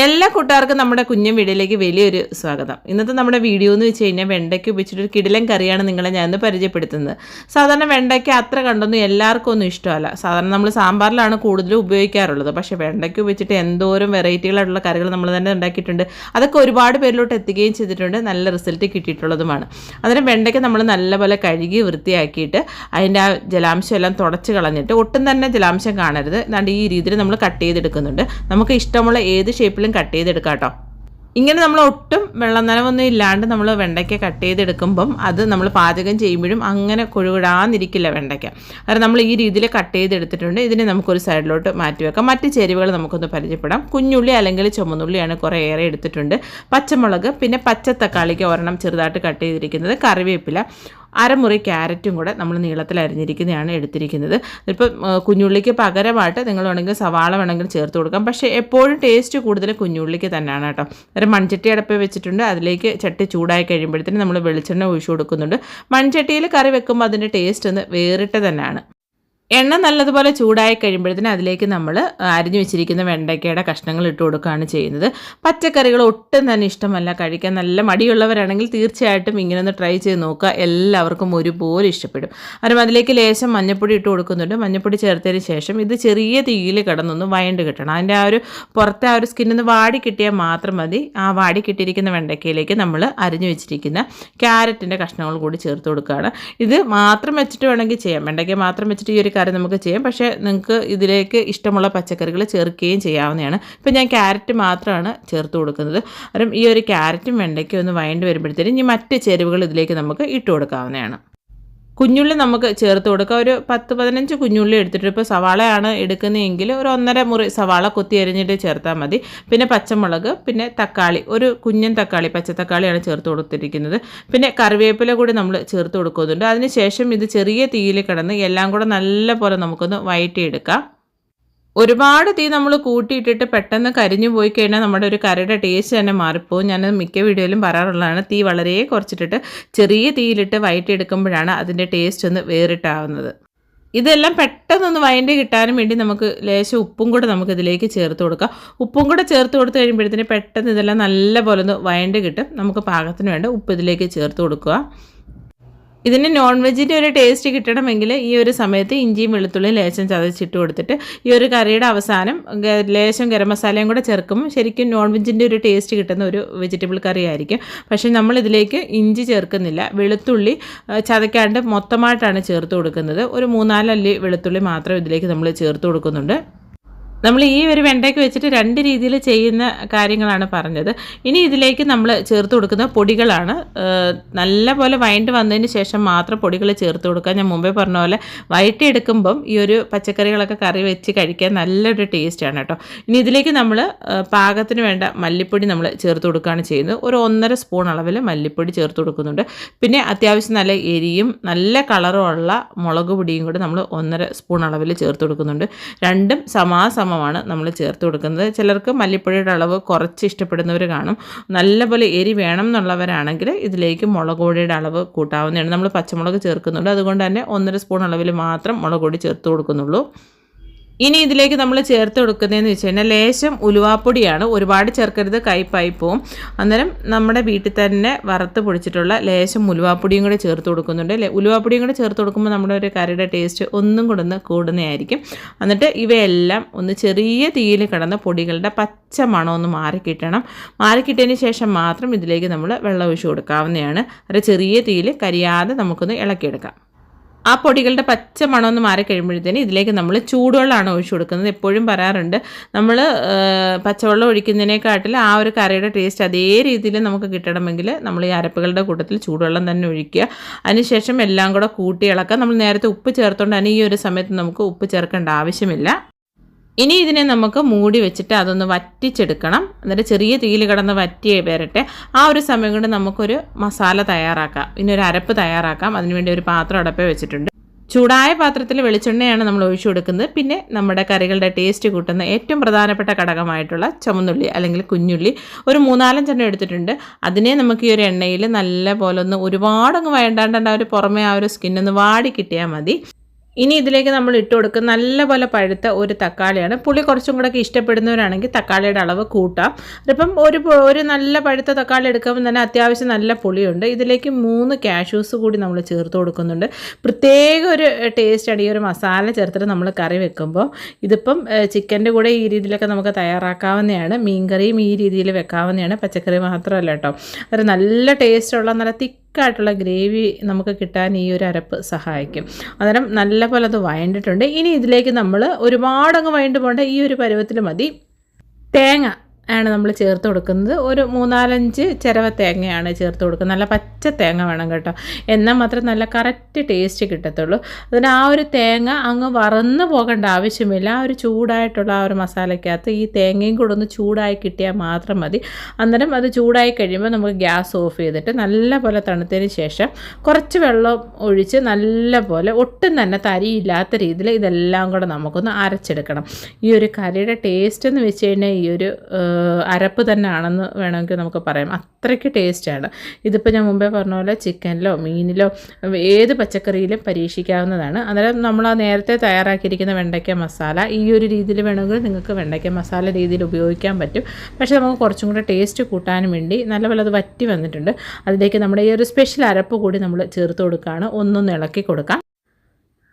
എല്ലാ കൂട്ടുകാർക്കും നമ്മുടെ കുഞ്ഞൻ വീഡിയോയിലേക്ക് വലിയൊരു സ്വാഗതം. ഇന്നത്തെ നമ്മുടെ വീഡിയോ എന്ന് വെച്ച് കഴിഞ്ഞാൽ വെണ്ടയ്ക്ക് ഉപയോഗിച്ചിട്ടൊരു കിടിലൻ കറിയാണ് നിങ്ങളെ ഞാൻ ഇന്ന് പരിചയപ്പെടുത്തുന്നത്. സാധാരണ വെണ്ടയ്ക്ക് അത്ര കണ്ടൊന്നും എല്ലാവർക്കും ഒന്നും ഇഷ്ടമല്ല. സാധാരണ നമ്മൾ സാമ്പാറിലാണ് കൂടുതലും ഉപയോഗിക്കാറുള്ളത്. പക്ഷേ വെണ്ടയ്ക്ക് ഉപയോഗിച്ചിട്ട് എന്തോരം വെറൈറ്റികളായിട്ടുള്ള കറികൾ നമ്മൾ തന്നെ ഉണ്ടാക്കിയിട്ടുണ്ട്. അതൊക്കെ ഒരുപാട് പേരിലോട്ട് എത്തുകയും ചെയ്തിട്ടുണ്ട്. നല്ല റിസൾട്ട് കിട്ടിയിട്ടുള്ളതുമാണ്. അന്നേരം വെണ്ടയ്ക്ക് നമ്മൾ നല്ലപോലെ കഴുകി വൃത്തിയാക്കിയിട്ട് അതിന്റെ ആ ജലാംശം എല്ലാം തുടച്ച് കളഞ്ഞിട്ട് ഒട്ടും തന്നെ ജലാംശം കാണരുത്. എന്നാണ്ട് ഈ രീതിയിൽ നമ്മൾ കട്ട് ചെയ്തെടുക്കുന്നുണ്ട്. നമുക്ക് ഇഷ്ടമുള്ള ഏത് ഷേപ്പിലും കട്ട് ചെയ്തെടുക്കാം കേട്ടോ ഇങ്ങനെ നമ്മൾ ഒട്ടും വെള്ളം നനവൊന്നും ഇല്ലാണ്ട് നമ്മൾ വെണ്ടയ്ക്ക കട്ട് ചെയ്തെടുക്കുമ്പം അത് നമ്മൾ പാചകം ചെയ്യുമ്പോഴും അങ്ങനെ കൊഴുവിടാന്നിരിക്കില്ല വെണ്ടയ്ക്ക. കാരണം നമ്മൾ ഈ രീതിയിൽ കട്ട് ചെയ്തെടുത്തിട്ടുണ്ട്. ഇതിനെ നമുക്കൊരു സൈഡിലോട്ട് മാറ്റി വെക്കാം. മറ്റ് ചേരുവകൾ നമുക്കൊന്ന് പരിചയപ്പെടാം. കുഞ്ഞുള്ളി അല്ലെങ്കിൽ ചുമന്നുള്ളിയാണ് കുറേ ഏറെ എടുത്തിട്ടുണ്ട്. പച്ചമുളക് പിന്നെ പച്ചത്തക്കാളിക്ക് ഒരെണ്ണം ചെറുതായിട്ട് കട്ട് ചെയ്തിരിക്കുന്നത് കറിവേപ്പില. അരമുറി ക്യാരറ്റും കൂടെ നമ്മൾ നീളത്തിൽ അരിഞ്ഞിരിക്കുന്നതാണ് എടുത്തിരിക്കുന്നത്. ഇപ്പോൾ കുഞ്ഞുള്ളിക്ക് പകരമായിട്ട് നിങ്ങൾ വേണമെങ്കിൽ സവാള വേണമെങ്കിൽ ചേർത്ത് കൊടുക്കാം. പക്ഷേ എപ്പോഴും ടേസ്റ്റ് കൂടുതൽ കുഞ്ഞുള്ളിക്ക് തന്നെയാണ് കേട്ടോ. ഒരു മൺചട്ടി അടപ്പ് വെച്ചിട്ടുണ്ട്. അതിലേക്ക് ചട്ടി ചൂടായി കഴിയുമ്പോഴത്തേനും നമ്മൾ വെളിച്ചെണ്ണ ഒഴിച്ചു കൊടുക്കുന്നുണ്ട്. മൺചട്ടിയിൽ കറി വെക്കുമ്പോൾ അതിന്റെ ടേസ്റ്റ് ഒന്ന് വേറിട്ട് തന്നെയാണ്. എണ്ണ നല്ലതുപോലെ ചൂടായി കഴിയുമ്പോഴത്തേന് അതിലേക്ക് നമ്മൾ അരിഞ്ഞു വെച്ചിരിക്കുന്ന വെണ്ടയ്ക്കയുടെ കഷ്ണങ്ങൾ ഇട്ട് കൊടുക്കുകയാണ് ചെയ്യുന്നത്. പച്ചക്കറികൾ ഒട്ടും തന്നെ ഇഷ്ടമല്ല. കഴിക്കാൻ നല്ല മടിയുള്ളവരാണെങ്കിൽ തീർച്ചയായിട്ടും ഇങ്ങനെ ഒന്ന് ട്രൈ ചെയ്ത് നോക്കുക. എല്ലാവർക്കും ഒരുപോലെ ഇഷ്ടപ്പെടും. കാരണം അതിലേക്ക് ലേശം മഞ്ഞപ്പൊടി ഇട്ട് കൊടുക്കുന്നുണ്ട്. മഞ്ഞപ്പൊടി ചേർത്തതിന് ശേഷം ഇത് ചെറിയ തീയിൽ കിടന്നൊന്ന് വയണ്ട് കിട്ടണം. അതിന്റെ ആ ഒരു പുറത്തെ ആ ഒരു സ്കിന്നൊന്ന് വാടി കിട്ടിയാൽ മാത്രം മതി. ആ വാടി കിട്ടിയിരിക്കുന്ന വെണ്ടയ്ക്കയിലേക്ക് നമ്മൾ അരിഞ്ഞു വെച്ചിരിക്കുന്ന ക്യാരറ്റിന്റെ കഷ്ണങ്ങൾ കൂടി ചേർത്ത് കൊടുക്കുകയാണ്. ഇത് മാത്രം വെച്ചിട്ട് വേണമെങ്കിൽ ചെയ്യാം. വെണ്ടയ്ക്ക മാത്രം വെച്ചിട്ട് ഈ ഒരു കറി നമുക്ക് ചെയ്യാം. പക്ഷേ നിങ്ങൾക്ക് ഇതിലേക്ക് ഇഷ്ടമുള്ള പച്ചക്കറികൾ ചേർക്കുകയും ചെയ്യാവുന്നതാണ്. ഇപ്പം ഞാൻ ക്യാരറ്റ് മാത്രമാണ് ചേർത്ത് കൊടുക്കുന്നത്. അപ്പം ഈ ഒരു ക്യാരറ്റും വെണ്ടയ്ക്കും ഒന്ന് വഴണ്ട് വരുമ്പോഴത്തേനും ഇനി മറ്റ് ചേരുവകൾ ഇതിലേക്ക് നമുക്ക് ഇട്ട് കൊടുക്കാവുന്നതാണ്. കുഞ്ഞുള്ളി നമുക്ക് ചേർത്ത് കൊടുക്കുക ഒരു പത്ത് പതിനഞ്ച് കുഞ്ഞുള്ളി എടുത്തിട്ട് ഇപ്പോൾ സവാളയാണ് എടുക്കുന്നതെങ്കിൽ ഒരു ഒന്നര മുറി സവാള കൊത്തി അരിഞ്ഞിട്ട് ചേർത്താൽ മതി. പിന്നെ പച്ചമുളക് പിന്നെ തക്കാളി ഒരു കുഞ്ഞൻ തക്കാളി പച്ചത്തക്കാളിയാണ് ചേർത്ത് കൊടുത്തിരിക്കുന്നത്. പിന്നെ കറിവേപ്പില കൂടി നമ്മൾ ചേർത്ത് കൊടുക്കുന്നുണ്ട്. അതിനുശേഷം ഇത് ചെറിയ തീയിൽ കിടന്ന് എല്ലാം കൂടെ നല്ല പോലെ നമുക്കൊന്ന് വയറ്റിയെടുക്കാം. ഒരുപാട് തീ നമ്മൾ കൂട്ടിയിട്ടിട്ട് പെട്ടെന്ന് കരിഞ്ഞു പോയി കഴിഞ്ഞാൽ നമ്മുടെ ഒരു കറിയുടെ ടേസ്റ്റ് തന്നെ മാറിപ്പോവും. ഞാൻ മിക്ക വീഡിയോയിലും പറയാറുള്ളതാണ്. തീ വളരെ കുറച്ചിട്ടിട്ട് ചെറിയ തീയിലിട്ട് വയറ്റിയെടുക്കുമ്പോഴാണ് അതിന്റെ ടേസ്റ്റ് ഒന്ന് വേറിട്ടാവുന്നത്. ഇതെല്ലാം പെട്ടെന്നൊന്ന് വയന്റെ കിട്ടാനും വേണ്ടി നമുക്ക് ലേശം ഉപ്പും കൂടെ നമുക്ക് ഇതിലേക്ക് ചേർത്ത് കൊടുക്കാം. ഉപ്പും കൂടെ ചേർത്ത് കൊടുത്ത് കഴിയുമ്പോഴത്തേന് പെട്ടെന്ന് ഇതെല്ലാം നല്ല പോലെ ഒന്ന് വയന്റെ കിട്ടും. നമുക്ക് പാകത്തിന് വേണ്ട ഉപ്പ് ഇതിലേക്ക് ചേർത്ത് കൊടുക്കുക. ഇതിന് നോൺ വെജിന്റെ ഒരു ടേസ്റ്റ് കിട്ടണമെങ്കിൽ ഈ ഒരു സമയത്ത് ഇഞ്ചിയും വെളുത്തുള്ളിയും ലേശം ചതച്ചിട്ട് കൊടുത്തിട്ട് ഈ ഒരു കറിയുടെ അവസാനം ലേശം ഗരം മസാലയും കൂടെ ചേർക്കുമ്പോൾ ശരിക്കും നോൺ വെജിന്റെ ഒരു ടേസ്റ്റ് കിട്ടുന്ന ഒരു വെജിറ്റബിൾ കറി ആയിരിക്കും. പക്ഷേ നമ്മൾ ഇതിലേക്ക് ഇഞ്ചി ചേർക്കുന്നില്ല. വെളുത്തുള്ളി ചതയ്ക്കാണ്ട് മൊത്തമായിട്ടാണ് ചേർത്ത് കൊടുക്കുന്നത്. ഒരു മൂന്നാലല്ലി വെളുത്തുള്ളി മാത്രം ഇതിലേക്ക് നമ്മൾ ചേർത്ത് കൊടുക്കുന്നുണ്ട്. നമ്മൾ ഈ ഒരു വെണ്ടയ്ക്ക് വെച്ചിട്ട് രണ്ട് രീതിയിൽ ചെയ്യുന്ന കാര്യങ്ങളാണ് പറഞ്ഞത്. ഇനി ഇതിലേക്ക് നമ്മൾ ചേർത്ത് കൊടുക്കുന്ന പൊടികളാണ്. നല്ല പോലെ വന്നതിന് ശേഷം മാത്രം പൊടികൾ ചേർത്ത് കൊടുക്കുക. ഞാൻ മുമ്പേ പറഞ്ഞ പോലെ വയറ്റിയെടുക്കുമ്പം ഈ ഒരു പച്ചക്കറികളൊക്കെ കറി വെച്ച് കഴിക്കാൻ നല്ലൊരു ടേസ്റ്റാണ് കേട്ടോ. ഇനി ഇതിലേക്ക് നമ്മൾ പാകത്തിന് വേണ്ട മല്ലിപ്പൊടി നമ്മൾ ചേർത്ത് കൊടുക്കുകയാണ് ചെയ്യുന്നത്. ഒരു ഒന്നര സ്പൂൺ അളവിൽ മല്ലിപ്പൊടി ചേർത്ത് കൊടുക്കുന്നുണ്ട്. പിന്നെ അത്യാവശ്യം നല്ല എരിയും നല്ല കളറുമുള്ള മുളക് പൊടിയും കൂടെ നമ്മൾ ഒന്നര സ്പൂൺ അളവിൽ ചേർത്ത് കൊടുക്കുന്നുണ്ട്. രണ്ടും സമാസമ ക്രമമാണ് നമ്മൾ ചേർത്ത് കൊടുക്കുന്നത്. ചിലർക്ക് മല്ലിപ്പൊടിയുടെ അളവ് കുറച്ച് ഇഷ്ടപ്പെടുന്നവർ കാണും. നല്ലപോലെ എരി വേണം എന്നുള്ളവരാണെങ്കിൽ ഇതിലേക്ക് മുളക് പൊടിയുടെ അളവ് കൂട്ടാവുന്നതാണ്. നമ്മൾ പച്ചമുളക് ചേർക്കുന്നുണ്ട്. അതുകൊണ്ട് തന്നെ ഒന്നര സ്പൂൺ അളവിൽ മാത്രം മുളക് പൊടി ചേർത്ത് കൊടുക്കുന്നുള്ളൂ. ഇനി ഇതിലേക്ക് നമ്മൾ ചേർത്ത് കൊടുക്കുന്നതെന്ന് വെച്ച് കഴിഞ്ഞാൽ ലേശം ഉലുവാപ്പൊടിയാണ്. ഒരുപാട് ചേർക്കരുത് കൈപ്പായി പോവും അന്നേരം നമ്മുടെ വീട്ടിൽ തന്നെ വറുത്ത് പൊടിച്ചിട്ടുള്ള ലേശം ഉലുവാപ്പൊടിയും കൂടെ ചേർത്ത് കൊടുക്കുന്നുണ്ട്. അല്ലേ ഉലുവാപ്പൊടിയും കൂടെ ചേർത്ത് കൊടുക്കുമ്പോൾ നമ്മുടെ ഒരു കറിയുടെ ടേസ്റ്റ് ഒന്നും കൂടെ ഒന്ന് കൂടുന്നതായിരിക്കും. എന്നിട്ട് ഇവയെല്ലാം ഒന്ന് ചെറിയ തീയിൽ കിടന്ന പൊടികളുടെ പച്ച മണം ഒന്ന് മാറിക്കിട്ടണം. മാറിക്കിട്ടതിന് ശേഷം മാത്രം ഇതിലേക്ക് നമ്മൾ വെള്ളം ഒഴിച്ച് കൊടുക്കാവുന്നതാണ്. അത് ചെറിയ തീയിൽ കരിയാതെ നമുക്കൊന്ന് ഇളക്കിയെടുക്കാം. ആ പൊടികളുടെ പച്ച മണമൊന്ന് മാറി കഴിയുമ്പോഴത്തേന് ഇതിലേക്ക് നമ്മൾ ചൂടുവെള്ളമാണ് ഒഴിച്ചു കൊടുക്കുന്നത്. എപ്പോഴും പറയാറുണ്ട് നമ്മൾ പച്ചവെള്ളം ഒഴിക്കുന്നതിനേക്കാട്ടിൽ ആ ഒരു കറിയുടെ ടേസ്റ്റ് അതേ രീതിയിൽ നമുക്ക് കിട്ടണമെങ്കിൽ നമ്മൾ ഈ അരപ്പുകളുടെ കൂട്ടത്തിൽ ചൂടുവെള്ളം തന്നെ ഒഴിക്കുക. അതിനുശേഷം എല്ലാം കൂടെ കൂട്ടി ഇളക്കുക. നമ്മൾ നേരത്തെ ഉപ്പ് ചേർത്തുകൊണ്ട് തന്നെ ഈ ഒരു സമയത്ത് നമുക്ക് ഉപ്പ് ചേർക്കേണ്ട ആവശ്യമില്ല. ഇനി ഇതിനെ നമുക്ക് മൂടി വെച്ചിട്ട് അതൊന്ന് വറ്റിച്ചെടുക്കണം. എന്നിട്ട് ചെറിയ തീയിൽ കിടന്ന് വറ്റിയെ വരട്ടെ. ആ ഒരു സമയം കൊണ്ട് നമുക്കൊരു മസാല തയ്യാറാക്കാം. ഇനി ഒരു അരപ്പ് തയ്യാറാക്കാം. അതിനുവേണ്ടി ഒരു പാത്രം അടപ്പേ വെച്ചിട്ടുണ്ട്. ചൂടായ പാത്രത്തിൽ വെളിച്ചെണ്ണയാണ് നമ്മൾ ഒഴിച്ചു കൊടുക്കുന്നത്. പിന്നെ നമ്മുടെ കറികളുടെ ടേസ്റ്റ് കൂട്ടുന്ന ഏറ്റവും പ്രധാനപ്പെട്ട ഘടകമായിട്ടുള്ള ചുമന്നുള്ളി അല്ലെങ്കിൽ കുഞ്ഞുള്ളി. ഒരു മൂന്നാലഞ്ചെണ്ണം എടുത്തിട്ടുണ്ട്. അതിനെ നമുക്ക് ഈ ഒരു എണ്ണയിൽ നല്ല പോലെ ഒന്ന് ഒരുപാടങ്ങ് ആ ഒരു പുറമേ ആ ഒരു സ്കിന്നൊന്ന് വാടി കിട്ടിയാൽ മതി. ഇനി ഇതിലേക്ക് നമ്മൾ ഇട്ട് കൊടുക്കുന്ന നല്ലപോലെ പഴുത്ത ഒരു തക്കാളിയാണ്. പുളി കുറച്ചും കൂടെ ഒക്കെ ഇഷ്ടപ്പെടുന്നവരാണെങ്കിൽ തക്കാളിയുടെ അളവ് കൂട്ടാം. അതിപ്പം ഒരു ഒരു നല്ല പഴുത്ത തക്കാളി എടുക്കുമ്പോൾ തന്നെ അത്യാവശ്യം നല്ല പുളിയുണ്ട്. ഇതിലേക്ക് മൂന്ന് കാഷ്യൂസ് കൂടി നമ്മൾ ചേർത്ത് കൊടുക്കുന്നുണ്ട്. പ്രത്യേക ഒരു ടേസ്റ്റാണ് ഈ ഒരു മസാല ചേർത്തിട്ട് നമ്മൾ കറി വെക്കുമ്പോൾ ഇതിപ്പം ചിക്കന്റെ കൂടെ ഈ രീതിയിലൊക്കെ നമുക്ക് തയ്യാറാക്കാവുന്നതാണ്. മീൻകറിയും ഈ രീതിയിൽ വെക്കാവുന്നതാണ്. പച്ചക്കറി മാത്രമല്ല കേട്ടോ. ഒരു നല്ല ടേസ്റ്റുള്ള നല്ല തിക്കായിട്ടുള്ള ഗ്രേവി നമുക്ക് കിട്ടാൻ ഈ ഒരു അരപ്പ് സഹായിക്കും. അന്നേരം നല്ലപോലെ അത് വഴണ്ടിട്ടുണ്ട്. ഇനി ഇതിലേക്ക് നമ്മൾ ഒരുപാടങ്ങ് വഴണ്ട് പോകേണ്ട ഈ ഒരു പരുവത്തിൽ മതി. തേങ്ങ. ആണ് നമ്മൾ ചേർത്ത് കൊടുക്കുന്നത്. ഒരു മൂന്നാലഞ്ച് ചിരവ തേങ്ങയാണ് ചേർത്ത് കൊടുക്കുന്നത്. നല്ല പച്ച തേങ്ങ വേണം കേട്ടോ. എന്നാൽ മാത്രം നല്ല കറക്റ്റ് ടേസ്റ്റ് കിട്ടത്തുള്ളൂ. അതിന് ആ ഒരു തേങ്ങ അങ്ങ് വറന്ന് പോകേണ്ട ആവശ്യമില്ല. ആ ഒരു ചൂടായിട്ടുള്ള ആ ഒരു മസാലയ്ക്കകത്ത് ഈ തേങ്ങയും കൂടെ ഒന്ന് ചൂടായി കിട്ടിയാൽ മാത്രം മതി. അന്നേരം അത് ചൂടായി കഴിയുമ്പോൾ നമുക്ക് ഗ്യാസ് ഓഫ് ചെയ്തിട്ട് നല്ല പോലെ തണുത്തതിന് ശേഷം കുറച്ച് വെള്ളം ഒഴിച്ച് നല്ല പോലെ ഒട്ടും തന്നെ തരിയില്ലാത്ത രീതിയിൽ ഇതെല്ലാം കൂടെ നമുക്കൊന്ന് അരച്ചെടുക്കണം. ഈ ഒരു കറിയുടെ ടേസ്റ്റ് എന്ന് വെച്ച് കഴിഞ്ഞാൽ ഈ ഒരു അരപ്പ് തന്നെ ആണെന്ന് വേണമെങ്കിൽ നമുക്ക് പറയാം. അത്രയ്ക്ക് ടേസ്റ്റാണ് ഇതിപ്പോൾ ഞാൻ മുമ്പേ പറഞ്ഞ പോലെ ചിക്കനിലോ മീനിലോ ഏത് പച്ചക്കറിയിലും പരീക്ഷിക്കാവുന്നതാണ്. അന്നേരം നമ്മൾ ആ നേരത്തെ തയ്യാറാക്കിയിരിക്കുന്ന വെണ്ടയ്ക്ക മസാല ഈ ഒരു രീതിയിൽ വേണമെങ്കിൽ നിങ്ങൾക്ക് വെണ്ടയ്ക്ക മസാല രീതിയിൽ ഉപയോഗിക്കാൻ പറ്റും. പക്ഷേ നമുക്ക് കുറച്ചും കൂടെ ടേസ്റ്റ് കൂട്ടാനും വേണ്ടി നല്ലപോലെ അത് വറ്റി വന്നിട്ടുണ്ട്. അതിലേക്ക് നമ്മുടെ ഈ ഒരു സ്പെഷ്യൽ അരപ്പ് കൂടി നമ്മൾ ചേർത്ത് കൊടുക്കുകയാണ്. ഒന്നൊന്ന് ഇളക്കി കൊടുക്കാം.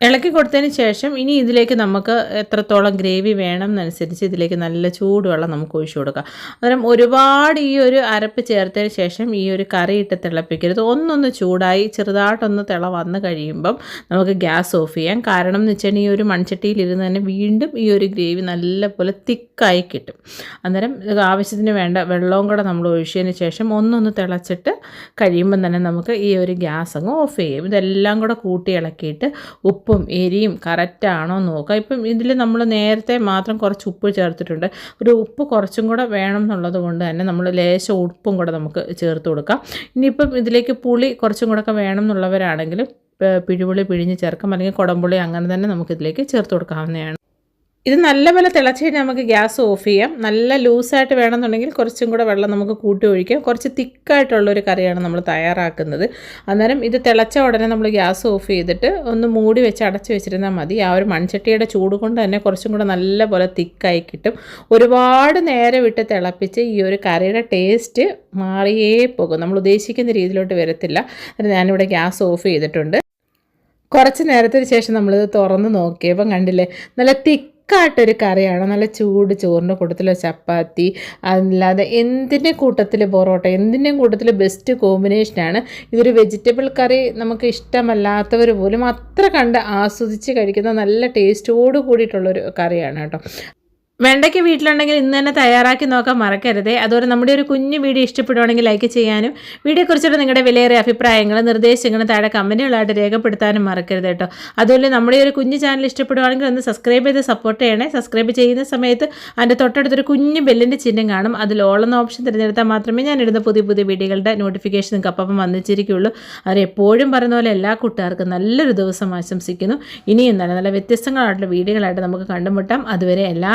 ഇളക്കി കൊടുത്തതിന് ശേഷം ഇനി ഇതിലേക്ക് നമുക്ക് എത്രത്തോളം ഗ്രേവി വേണം എന്നനുസരിച്ച് ഇതിലേക്ക് നല്ല ചൂടുവെള്ളം നമുക്ക് ഒഴിച്ചു കൊടുക്കാം. അന്നേരം ഒരുപാട് ഈ ഒരു അരപ്പ് ചേർത്തതിന് ശേഷം ഈ ഒരു കറി ഇട്ട് തിളപ്പിക്കരുത്. ഒന്നൊന്ന് ചൂടായി ചെറുതായിട്ടൊന്ന് തിള വന്ന് കഴിയുമ്പം നമുക്ക് ഗ്യാസ് ഓഫ് ചെയ്യാം. കാരണം എന്ന് വെച്ചാൽ ഈ ഒരു മൺചട്ടിയിൽ ഇരുന്ന് തന്നെ വീണ്ടും ഈ ഒരു ഗ്രേവി നല്ലപോലെ തിക്കായി കിട്ടും. അന്നേരം ആവശ്യത്തിന് വേണ്ട വെള്ളവും കൂടെ നമ്മൾ ഒഴിച്ചതിന് ശേഷം ഒന്നൊന്ന് തിളച്ചിട്ട് കഴിയുമ്പം തന്നെ നമുക്ക് ഈ ഒരു ഗ്യാസ് അങ്ങ് ഓഫ് ചെയ്യും. ഇതെല്ലാം കൂടെ കൂട്ടി ഇളക്കിയിട്ട് ഉപ്പും എരിയും കറക്റ്റാണോ നോക്കുക. ഇപ്പം ഇതിൽ നമ്മൾ നേരത്തെ മാത്രം കുറച്ച് ഉപ്പ് ചേർത്തിട്ടുണ്ട്. ഒരു ഉപ്പ് കുറച്ചും കൂടെ വേണം എന്നുള്ളത് കൊണ്ട് തന്നെ നമ്മൾ ലേശം ഉപ്പും കൂടെ നമുക്ക് ചേർത്ത് കൊടുക്കാം. ഇനിയിപ്പം ഇതിലേക്ക് പുളി കുറച്ചും കൂടെ ഒക്കെ വേണം എന്നുള്ളവരാണെങ്കിൽ പിഴുപുളി പിഴിഞ്ഞ് ചേർക്കാം. അല്ലെങ്കിൽ കുടംപുളി അങ്ങനെ തന്നെ നമുക്കിതിലേക്ക് ചേർത്ത് കൊടുക്കാവുന്നതാണ്. ഇത് നല്ലപോലെ തിളച്ച് കഴിഞ്ഞാൽ നമുക്ക് ഗ്യാസ് ഓഫ് ചെയ്യാം. നല്ല ലൂസായിട്ട് വേണമെന്നുണ്ടെങ്കിൽ കുറച്ചും കൂടെ വെള്ളം നമുക്ക് കൂട്ടി ഒഴിക്കാം. കുറച്ച് തിക്കായിട്ടുള്ളൊരു കറിയാണ് നമ്മൾ തയ്യാറാക്കുന്നത്. അന്നേരം ഇത് തിളച്ച ഉടനെ നമ്മൾ ഗ്യാസ് ഓഫ് ചെയ്തിട്ട് ഒന്ന് മൂടി വെച്ച് അടച്ചു വെച്ചിരുന്നാൽ മതി. ആ ഒരു മൺചട്ടിയുടെ ചൂട് കൊണ്ട് തന്നെ കുറച്ചും കൂടെ നല്ലപോലെ തിക്കായി കിട്ടും. ഒരുപാട് നേരം വിട്ട് തിളപ്പിച്ച് ഈ ഒരു കറിയുടെ ടേസ്റ്റ് മാറിയേ പോകും. നമ്മൾ ഉദ്ദേശിക്കുന്ന രീതിയിലോട്ട് വരത്തില്ല. ഞാനിവിടെ ഗ്യാസ് ഓഫ് ചെയ്തിട്ടുണ്ട്. കുറച്ച് നേരത്തിന് ശേഷം നമ്മളിത് തുറന്ന് നോക്കിയപ്പം കണ്ടില്ലേ? നല്ല തിക്കായിട്ടൊരു കറിയാണ്. നല്ല ചൂട് ചോറിന്റെ കൂട്ടത്തിൽ ചപ്പാത്തി അല്ലാതെ എന്തിന്റെ കൂട്ടത്തിൽ പൊറോട്ട എന്തിന്റെയും കൂട്ടത്തിൽ ബെസ്റ്റ് കോമ്പിനേഷനാണ് ഇതൊരു വെജിറ്റബിൾ കറി നമുക്ക് ഇഷ്ടമല്ലാത്തവർ പോലും അത്ര കണ്ട് ആസ്വദിച്ച് കഴിക്കുന്ന നല്ല ടേസ്റ്റോട് കൂടിയിട്ടുള്ളൊരു കറിയാണ് കേട്ടോ. വെണ്ടയ്ക്ക് വീട്ടിലുണ്ടെങ്കിൽ ഇന്ന് തന്നെ തയ്യാറാക്കി നോക്കാൻ മറക്കരുത്. അതുപോലെ നമ്മുടെ ഒരു കുഞ്ഞു വീഡിയോ ഇഷ്ടപ്പെടുവാണെങ്കിൽ ലൈക്ക് ചെയ്യാനും വീഡിയോയെക്കുറിച്ചുള്ള നിങ്ങളുടെ വിലയേറിയ അഭിപ്രായങ്ങളും നിർദ്ദേശങ്ങളും താഴെ കമന്റുകളായിട്ട് രേഖപ്പെടുത്താനും മറക്കരുത് കേട്ടോ അതുപോലെ നമ്മുടെ ഒരു കുഞ്ഞു ചാനൽ ഇഷ്ടപ്പെടുവാണെങ്കിൽ ഒന്ന് സബ്സ്ക്രൈബ് ചെയ്ത് സപ്പോർട്ട് ചെയ്യണേ. സബ്സ്ക്രൈബ് ചെയ്യുന്ന സമയത്ത് അതിന്റെ തൊട്ടടുത്തൊരു കുഞ്ഞു ബെല്ലിന്റെ ചിഹ്നം കാണും. അതിൽ ഓളെന്ന ഓപ്ഷൻ തിരഞ്ഞെടുത്താൽ മാത്രമേ ഞാൻ ഇടുന്ന പുതിയ പുതിയ വീഡിയോകളുടെ നോട്ടിഫിക്കേഷൻ നിങ്ങൾക്ക് അപ്പം വന്നിച്ചിരിക്കുകയുള്ളൂ അവർ എപ്പോഴും പറയുന്ന പോലെ എല്ലാ കൂട്ടുകാർക്കും നല്ലൊരു ദിവസം ആശംസിക്കുന്നു. ഇനിയും നല്ല നല്ല വ്യത്യസ്തങ്ങളായിട്ടുള്ള വീഡിയോകളായിട്ട് നമുക്ക് കണ്ടുമുട്ടാം. അതുവരെ എല്ലാ